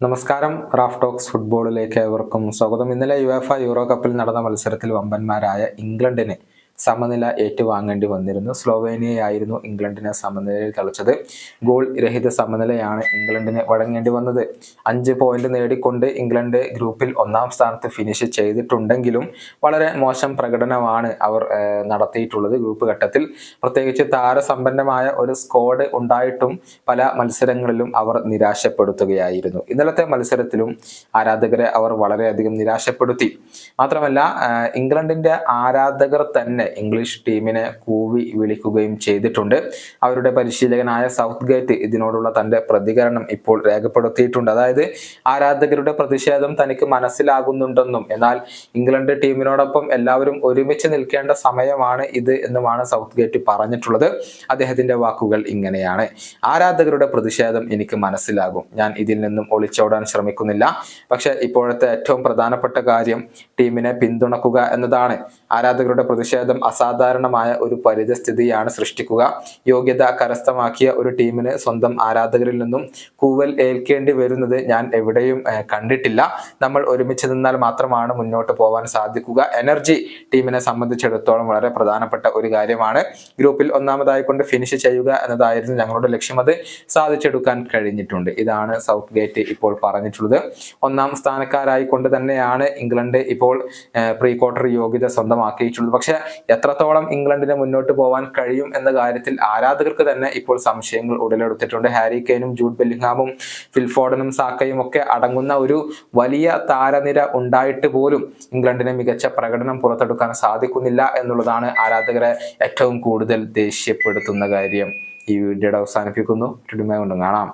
നമസ്കാരം. Raf talks ഫുട്ബോളിലേക്ക് ഏവർക്കും സ്വാഗതം. ഇന്നലെ യുഎഫ യൂറോ കപ്പിൽ നടന്ന മത്സരത്തിൽ വമ്പന്മാരായ ഇംഗ്ലണ്ടിന് സമനില ഏറ്റുവാങ്ങേണ്ടി വന്നിരുന്നു. സ്ലോവേനിയയായിരുന്നു ഇംഗ്ലണ്ടിനെ സമനിലയിൽ കളിച്ചത് ഗോൾ രഹിത സമനിലയാണ് ഇംഗ്ലണ്ടിന് വഴങ്ങേണ്ടി വന്നത്. അഞ്ച് പോയിന്റ് നേടിക്കൊണ്ട് ഇംഗ്ലണ്ട് ഗ്രൂപ്പിൽ ഒന്നാം സ്ഥാനത്ത് ഫിനിഷ് ചെയ്തിട്ടുണ്ടെങ്കിലും വളരെ മോശം പ്രകടനമാണ് അവർ നടത്തിയിട്ടുള്ളത് ഗ്രൂപ്പ് ഘട്ടത്തിൽ. പ്രത്യേകിച്ച് താരസമ്പന്നമായ ഒരു സ്ക്വാഡ് ഉണ്ടായിട്ടും പല മത്സരങ്ങളിലും അവർ നിരാശപ്പെടുത്തുകയായിരുന്നു. ഇന്നലത്തെ മത്സരത്തിലും ആരാധകരെ അവർ വളരെയധികം നിരാശപ്പെടുത്തി. മാത്രമല്ല ഇംഗ്ലണ്ടിന്റെ ആരാധകർ തന്നെ ഇംഗ്ലീഷ് ടീമിനെ കൂവി വിളിക്കുകയും ചെയ്തിട്ടുണ്ട്. അവരുടെ പരിശീലകനായ സൗത്ത് ഗേറ്റ് ഇതിനോടുള്ള തന്റെ പ്രതികരണം ഇപ്പോൾ രേഖപ്പെടുത്തിയിട്ടുണ്ട്. അതായത് ആരാധകരുടെ പ്രതിഷേധം തനിക്ക് മനസ്സിലാകുന്നുണ്ടെന്നും എന്നാൽ ഇംഗ്ലണ്ട് ടീമിനോടൊപ്പം എല്ലാവരും ഒരുമിച്ച് നിൽക്കേണ്ട സമയമാണ് ഇത് എന്നുമാണ് സൗത്ത് ഗേറ്റ് പറഞ്ഞിട്ടുള്ളത്. അദ്ദേഹത്തിന്റെ വാക്കുകൾ ഇങ്ങനെയാണ്. ആരാധകരുടെ പ്രതിഷേധം എനിക്ക് മനസ്സിലാകും. ഞാൻ ഇതിൽ നിന്നും ഒളിച്ചോടാൻ ശ്രമിക്കുന്നില്ല. പക്ഷെ ഇപ്പോഴത്തെ ഏറ്റവും പ്രധാനപ്പെട്ട കാര്യം ടീമിനെ പിന്തുണക്കുക എന്നതാണ്. ആരാധകരുടെ പ്രതിഷേധം അസാധാരണമായ ഒരു പരിതസ്ഥിതിയാണ് സൃഷ്ടിക്കുക. യോഗ്യത കരസ്ഥമാക്കിയ ഒരു ടീമിന് സ്വന്തം ആരാധകരിൽ നിന്നും കൂവൽ ഏൽക്കേണ്ടി വരുന്നത് ഞാൻ എവിടെയും കണ്ടിട്ടില്ല. നമ്മൾ ഒരുമിച്ച് നിന്നാൽ മാത്രമാണ് മുന്നോട്ട് പോകാൻ സാധിക്കുക. എനർജി ടീമിനെ സംബന്ധിച്ചിടത്തോളം വളരെ പ്രധാനപ്പെട്ട ഒരു കാര്യമാണ്. ഗ്രൂപ്പിൽ ഒന്നാമതായി കൊണ്ട് ഫിനിഷ് ചെയ്യുക എന്നതായിരുന്നു ഞങ്ങളുടെ ലക്ഷ്യം. അത് സാധിച്ചെടുക്കാൻ കഴിഞ്ഞിട്ടുണ്ട്. ഇതാണ് സൗത്ത് ഗേറ്റ് ഇപ്പോൾ പറഞ്ഞിട്ടുള്ളത്. ഒന്നാം സ്ഥാനക്കാരായി കൊണ്ട് തന്നെയാണ് ഇംഗ്ലണ്ട് ഇപ്പോൾ പ്രീ ക്വാർട്ടർ യോഗ്യത സ്വന്തമാക്കിയിട്ടുള്ളത്. പക്ഷെ എത്രത്തോളം ഇംഗ്ലണ്ടിന് മുന്നോട്ട് പോകാൻ കഴിയും എന്ന കാര്യത്തിൽ ആരാധകർക്ക് തന്നെ ഇപ്പോൾ സംശയങ്ങൾ ഉടലെടുത്തിട്ടുണ്ട്. ഹാരി കെയിനും ജൂഡ് ബെല്ലിംഗാമും ഫിൽഫോർഡനും സാക്കയും ഒക്കെ അടങ്ങുന്ന ഒരു വലിയ താരനിര ഉണ്ടായിട്ട് പോലും ഇംഗ്ലണ്ടിന് മികച്ച പ്രകടനം പുറത്തെടുക്കാൻ സാധിക്കുന്നില്ല എന്നുള്ളതാണ് ആരാധകരെ ഏറ്റവും കൂടുതൽ ദേഷ്യപ്പെടുത്തുന്ന കാര്യം. ഈ വീഡിയോയുടെ അവസാനിപ്പിക്കുന്നു. കൊണ്ടും കാണാം.